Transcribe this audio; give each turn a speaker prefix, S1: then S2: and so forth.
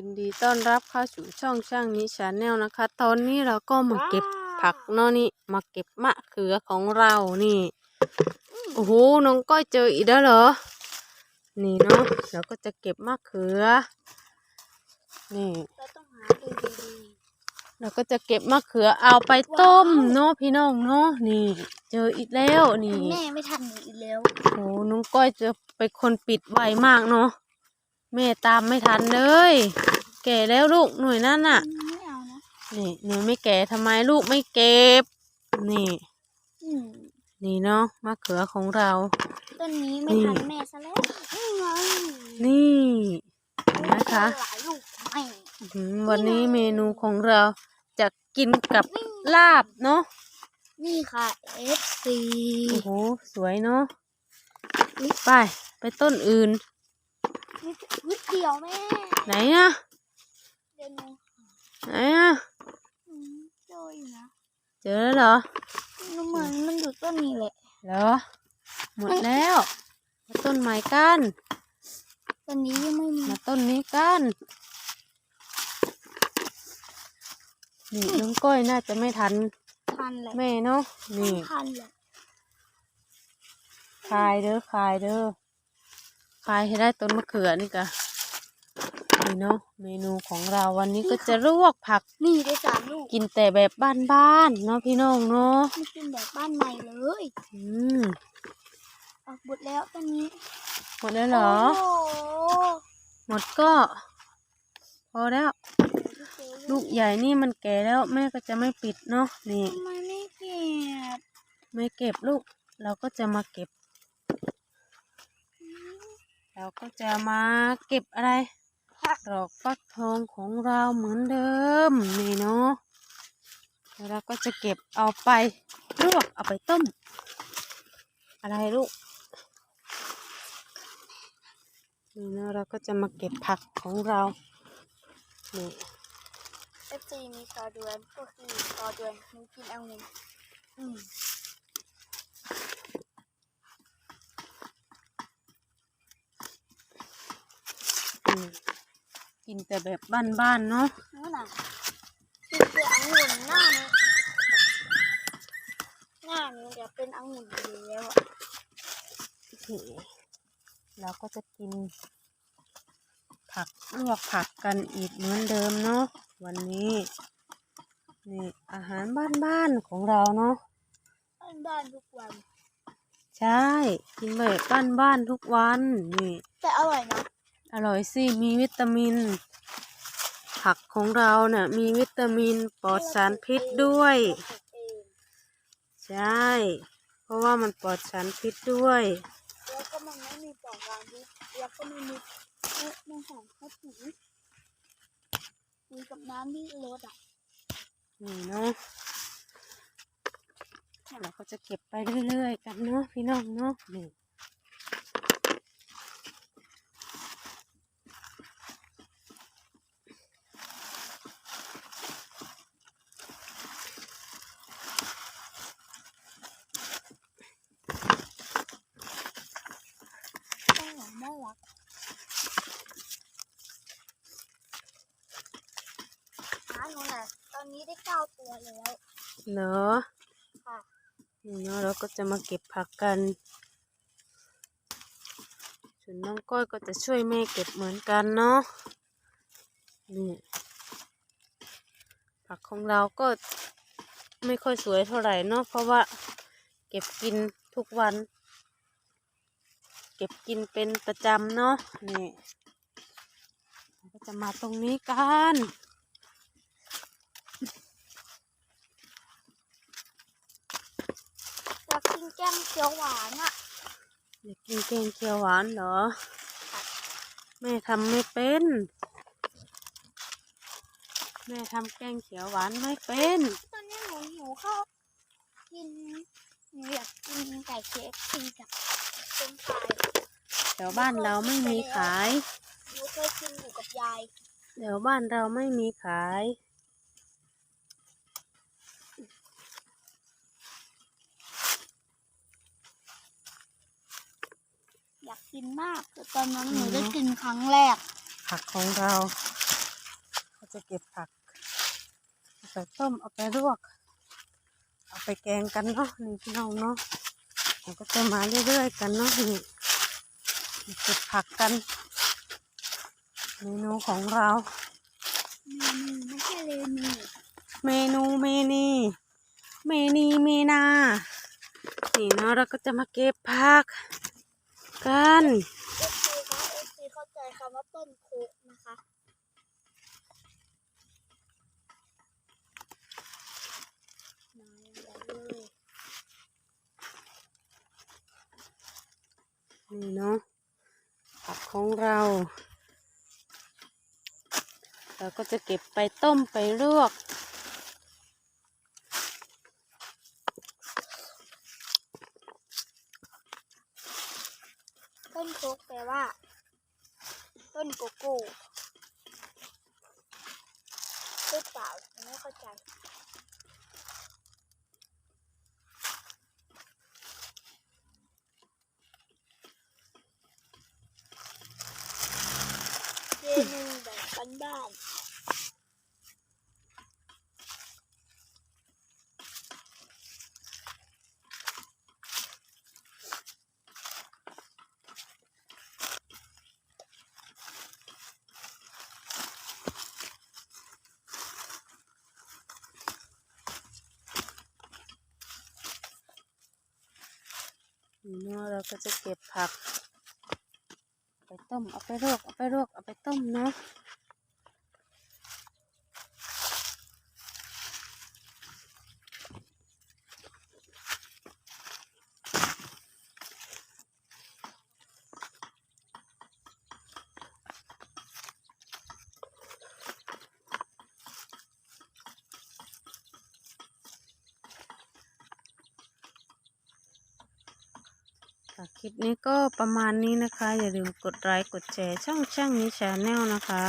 S1: ยินดีต้อนรับเข้าสู่ช่องช่างนี้ชาแนลนะคะ ตอนนี้เราก็มาเก็บผักเนาะนี่มาเก็บมะเขือของเรานี่ โอ้โหน้องก้อยเจออีกแล้วเหรอ นี่เนาะเราก็จะเก็บมะเขือ นี่
S2: เราต้องหาดูดี
S1: เราก็จะเก็บมะเขือเอาไปต้มเนาะพี่น้องเนาะนี่ เจออีกแล้ว
S2: ๆ
S1: นี่
S2: แม่ไม่ทันหนูอีกแล้ว
S1: โอ้น้องก้อยจะเป็นคนปิดไวมากเนาะแม่ตามไม่ทันเลยแก่แล้วลูกหน่วยนั่นน่ะ
S2: ไม่เอานะ
S1: นี่หนูไม่แก่ทำไมลูกไม่เก็บ นี่
S2: อืม
S1: นี่เนาะมะเขือของเรา
S2: ต้นนี้ไม่
S1: นี่
S2: ทันแม่ซะแล้วนี่ไง
S1: นี่เห็นะคะ
S2: หลายลูกไม่
S1: อื้อหือวันนี้เมนูของเราจะกินกับลาบเนาะ
S2: นี่ค่ะ FC
S1: โอ้โหสวยเนาะไป ไปต้นอื่น
S2: นิดนิดเดียวแม่
S1: ไหนนะ
S2: เดี๋ยวหนู
S1: ไหนนะ
S2: อืมเจออยู่นะ
S1: เจอแล้วเหรอ
S2: หนูเหมือนมันอยู่ต้นนี้แหละ
S1: เหรอ หมดแล้วมาต้นใหม่กัน
S2: ต้นนี้ยังไม่มี
S1: มาต้นนี้กันนี่น้องก้อยน่าจะไม่ทัน
S2: ทันแหละ
S1: แม่เนาะนี่
S2: ทันแหละ
S1: คายเด้อคายเด้อคายให้ได้ต้นมะเขือนี่กะ นี่เนาะเมนูของเราวันนี้ก็จะลวกผัก
S2: นี่ได้สามลูก
S1: กินแต่แบบบ้านๆเนาะพี่น้องเนาะ
S2: ไม่กินแบบบ้านใหม่เลย
S1: อืม
S2: ออกบุดแล้วต้นนี้
S1: หมดแล้วเหรอ
S2: โอ้โห
S1: หมดก็ พอแล้ว ลูกใหญ่นี่มันแก่แล้วแม่ก็จะไม่ปิดเนาะนี่
S2: ทำไมไม่เก็บ
S1: ไม่เก็บลูก เราก็จะมาเก็บ เราก็จะมาเก็บอะไร
S2: ผัก
S1: ดอกฟักทองของเราเหมือนเดิมนี่เนาะแล้วเราก็จะเก็บเอาไปลวกเอาไปต้ม อะไรลูกนี่เนาะเราก็จะมาเก็บผักของเรานี่
S2: เอฟซีมีซอเดือนก็คือซอเดือนหนูกินเอาเงินอืม
S1: อืม กินแต่แบบบ้านๆเนาะ
S2: นั่นน่ะกินแต่องุ่นหน้านี้หน้านี้เดี๋ยวเป็นองุ่นอยู่แล้วอะ
S1: นี่เราก็จะกิน ผักลวกผักกันอีกเหมือนเดิมเนาะวันนี้นี่อาหารบ้านๆของเราเนาะ
S2: บ้านบ้านทุกวัน
S1: ใช่ กินแบบบ้านๆทุกวันนี่
S2: แต่อร่อยนะ
S1: อร่อยสิมีวิตามิน ผักของเราเนี่ยมีวิตามินปลอดสารพิษด้วย
S2: เราปลูกเอง
S1: ใช่ เพราะว่ามันปลอดสารพิษด้วย
S2: แล้วก็มันไม่มีปลอกยางพิษแล้วก็ไม่มีเอ๊ะไม่หอมข้าวปุ๋ยมีกับน้ำที่รสอะ
S1: นี่เนาะเราก็จะเก็บไปเรื่อยๆ กันเนาะพี่น้องเนาะนี่
S2: ต้องหวานน่ารักหาหนูน่ะตอนนี้ได้เก้าตัวแล้ว
S1: เหรอ
S2: ค่ะ
S1: นี่เนาะเราก็จะมาเก็บผักกัน ส่วนน้องก้อยก็จะช่วยแม่เก็บเหมือนกันเนาะ นี่ผักของเราก็ไม่ค่อยสวยเท่าไหร่เนาะเพราะว่าเก็บกินทุกวัน เก็บกินเป็นประจำเนาะนี่เราก็จะมาตรงนี้กัน
S2: อยากกินแกงเขียวหวานอะ
S1: อยากกินแกงเขียวหวานเหรอ แม่ทำไม่เป็น แม่ทำแกงเขียวหวานไม่เป็น
S2: ตอนนี้หนูหิวข้าวกินหนูอยากกินไก่เคฟซีกับเป็นไฟราย
S1: แถวบ้านเราไม่มีขาย
S2: หนูเคยกินอยู่กับยาย
S1: แถวบ้านเราไม่มีขาย
S2: อยา กกินมากแต่ตอนนั้นหนูได้กินครั้งแรก
S1: ผักของเราจะเก็บผักเอาไปต้มเอาไปลวก เอาไปแกงกันเนาะนี่พี่น้องเนาะเราก็จะมาเรื่อยๆกันเนาะนี่เก็บผักกันเมนูของเรา
S2: เมนูไม่ใช่เลนู
S1: เมนูเมนีเมนีเมนานี่เนาะเราก็จะมาเก็บผัก กัน
S2: เอฟซีคะเอฟซีเข้าใจคำว่าต้นโคกนะคะนายอย่าเลย
S1: นี่เนาะผักของเรา เราก็จะเก็บไปต้มไปลวก
S2: ต้นโคกแปลว่า ต้นโกโก้หรือเปล่าไม่เข้าใจเมนูแบบบ้านๆ
S1: เนาะเราก็จะเก็บผัก ไปต้มเอาไปลวกเอาไปลวกเอาไปต้มเนาะ ค่ะคลิปนี้ก็ประมาณนี้นะคะ อย่าลืมกดไลค์กดแชร์ช่องช่างนี้ชาแนลนะคะ